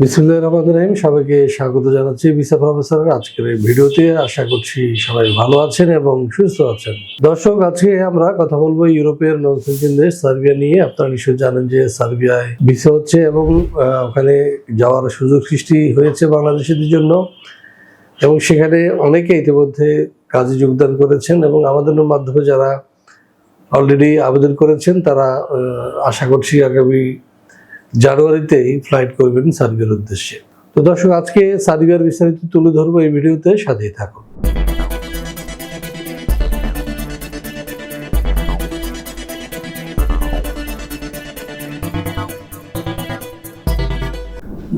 বিসমুল্লাহ রহমান রহিম, সবাইকে স্বাগত জানাচ্ছি ভিসা প্রফেসরের আজকের এই ভিডিওতে। আশা করছি সবাই ভালো আছেন এবং সুস্থ আছেন। দর্শক, আজকে আমরা কথা বলব ইউরোপের নতুন দেশ সার্বিয়া নিয়ে। আপনারা নিশ্চয়ই জানেন যে সার্বিয়ায় ভিসা হচ্ছে এবং ওখানে যাওয়ার সুযোগ সৃষ্টি হয়েছে বাংলাদেশিদের জন্য। এবং সেখানে অনেকে ইতিমধ্যে কাজে যোগদান করেছেন এবং আমাদের মাধ্যমে যারা অলরেডি আবেদন করেছেন, তারা আশা করছি আগামী জানুয়ারিতেই ফ্লাইট করবেন সার্বিয়ার উদ্দেশ্যে। তো দর্শক, আজকে সার্বিয়ার বিস্তারিত তুলে ধরবো এই ভিডিওতে, সাথেই থাকুন।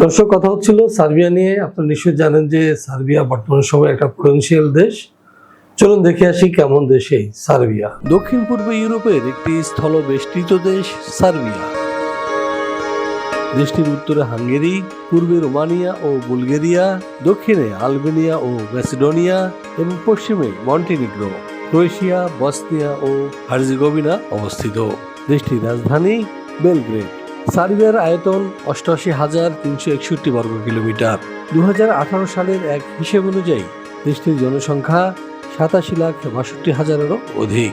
দর্শক, কথা হচ্ছিল সার্বিয়া নিয়ে। আপনারা নিশ্চয়ই জানেন যে সার্বিয়া বর্তমান সময়ে একটা পোটেন্সিয়াল দেশ। চলুন দেখে আসি কেমন দেশ এই সার্বিয়া। দক্ষিণ পূর্ব ইউরোপের একটি স্থলবেষ্টিত দেশ সার্বিয়া। দেশটির উত্তরে হাঙ্গেরি, পূর্বে রোমানিয়া ও বুলগেরিয়া, দক্ষিণে আলবেনিয়া ও ম্যাসিডোনিয়া এবং পশ্চিমে মন্টিনিগ্রো, ক্রোয়েশিয়া, বসনিয়া ও হার্জিগোভিনা অবস্থিত। দেশটির রাজধানী বেলগ্রেড। সার্বিয়ার আয়তন অষ্টআশি হাজার তিনশো একষট্টি বর্গ কিলোমিটার। দু হাজার আঠারো সালের এক হিসেব অনুযায়ী দেশটির জনসংখ্যা সাতাশি লাখ বাষট্টি হাজারেরও অধিক।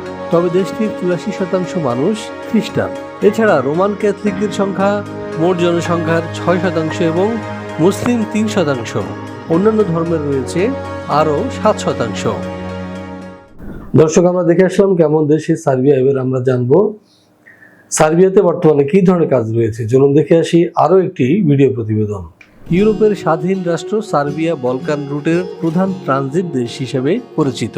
তবে দেশটির চুরাশি শতাংশ মানুষ খ্রিস্টান। এছাড়া রোমান ক্যাথলিকদের সংখ্যা মোট জনসংখ্যার ছয় শতাংশ এবং মুসলিম তিন শতাংশ। অন্যান্য ধর্মের রয়েছে আরও সাত শতাংশ। দর্শক, আমরা দেখে আসলাম কেমন দেশ সার্বিয়া, এবার আমরা জানব সার্বিয়াতে বর্তমানে কি ধরনের কাজ রয়েছে। চলুন দেখে আসি আরও একটি ভিডিও প্রতিবেদন। ইউরোপের স্বাধীন রাষ্ট্র সার্বিয়া বলকান রুটের প্রধান ট্রানজিট দেশ হিসেবে পরিচিত।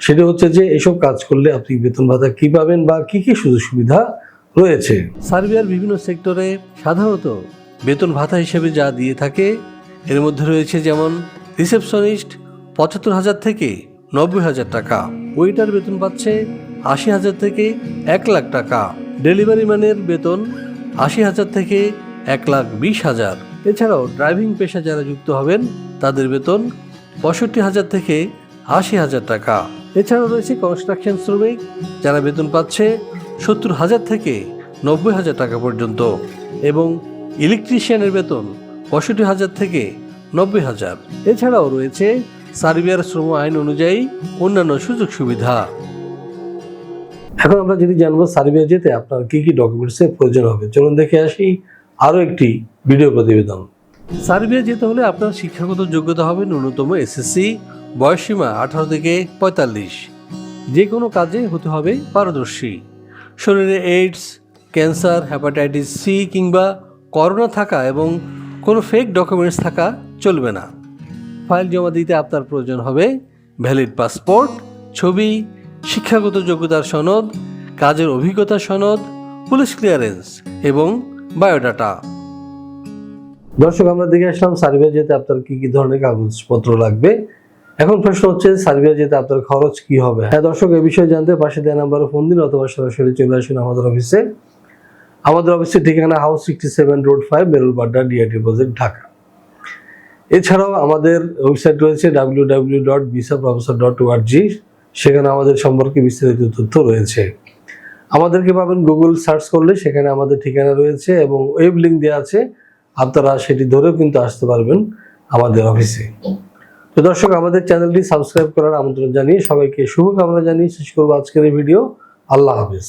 সেটা হচ্ছে যে এসব কাজ করলে আপনি বেতন ভাতা কি পাবেন বা কি কি সুযোগ সুবিধা রয়েছে? সার্বিয়ার বিভিন্ন সেক্টরে সাধারণত বেতন ভাতা হিসেবে যা দিয়ে থাকে, এর মধ্যে রয়েছে যেমন রিসেপশনিস্ট পঁচাত্তর হাজার থেকে নব্বই হাজার টাকা, ওয়েটার বেতন পাচ্ছে আশি হাজার থেকে এক লাখ টাকা, ডেলিভারি ম্যানের বেতন আশি হাজার থেকে এক লাখ বিশ হাজার। এছাড়াও ড্রাইভিং পেশা যারা যুক্ত হবেন, তাদের বেতন পঁয়ষট্টি হাজার থেকে আশি হাজার টাকা। এছাড়াও রয়েছে কনস্ট্রাকশন শ্রমিক যারা বেতন পাচ্ছে সত্তর হাজার থেকে নব্বই হাজার টাকা পর্যন্ত, এবং ইলেকট্রিশিয়ানের বেতন পঁয়ষট্টি হাজার থেকে নব্বই হাজার। এছাড়াও রয়েছে সার্বিয়ার শ্রম আইন অনুযায়ী অন্যান্য সুযোগ সুবিধা। এখন আমরা যদি জানব সার্বিয়া যেতে আপনার কি কি ডকুমেন্টসের প্রয়োজন হবে, চলুন দেখে আসি আরও একটি ভিডিও প্রতিবেদন। সার্বিয়া যেতে হলে আপনার শিক্ষাগত যোগ্যতা হবে ন্যূনতম এসএসসি বয়সসীমা আঠারো থেকে পঁয়তাল্লিশ। যে কোনো কাজে হতে হবে পারদর্শী। শরীরে এইডস, ক্যান্সার হ্যাপাটাইটিস সি কিংবা করোনা থাকা এবং কোনো ফেক ডকুমেন্টস থাকা চলবে না। ফাইল জমা দিতে আপনার প্রয়োজন হবে ভ্যালিড পাসপোর্ট ছবি, শিক্ষাগত যোগ্যতার সনদ, কাজের অভিজ্ঞতা সনদ পুলিশ ক্লিয়ারেন্স এবং বায়োডাটা দর্শক, আমরা দেখে আসলাম সার্বিয়া যেতে আপনার কি কি ধরনের কাগজপত্র লাগবে। এখন প্রশ্ন হচ্ছে, সার্বিয়া যেতে আপনার খরচ কি হবে? হ্যাঁ দর্শক এই বিষয়ে জানতে পাশে দেওয়া নাম্বারে ফোন দিন অথবা সরাসরি চলে আসুন আমাদের অফিসে। আমাদের অফিসের ঠিকানা house sixty seven road five বেরুল Badda DIT project Dhaka. এছাড়াও আমাদের ওয়েবসাইট রয়েছে W W dot visa professor dot ORG সেখানে আমাদের সম্পর্কে বিস্তারিত তথ্য রয়েছে। আমাদেরকে পাবেন গুগল সার্চ করলে সেখানে আমাদের ঠিকানা রয়েছে এবং ওয়েব লিঙ্ক দেওয়া আছে। আপনারা সেটি ধরেও কিন্তু আসতে পারবেন আমাদের অফিসে। তো দর্শক, আমাদের চ্যানেলটি সাবস্ক্রাইব করার আমন্ত্রণ জানিয়ে সবাইকে শুভকামনা জানিয়ে শেষ করব আজকের এই ভিডিও। আল্লাহ হাফিজ।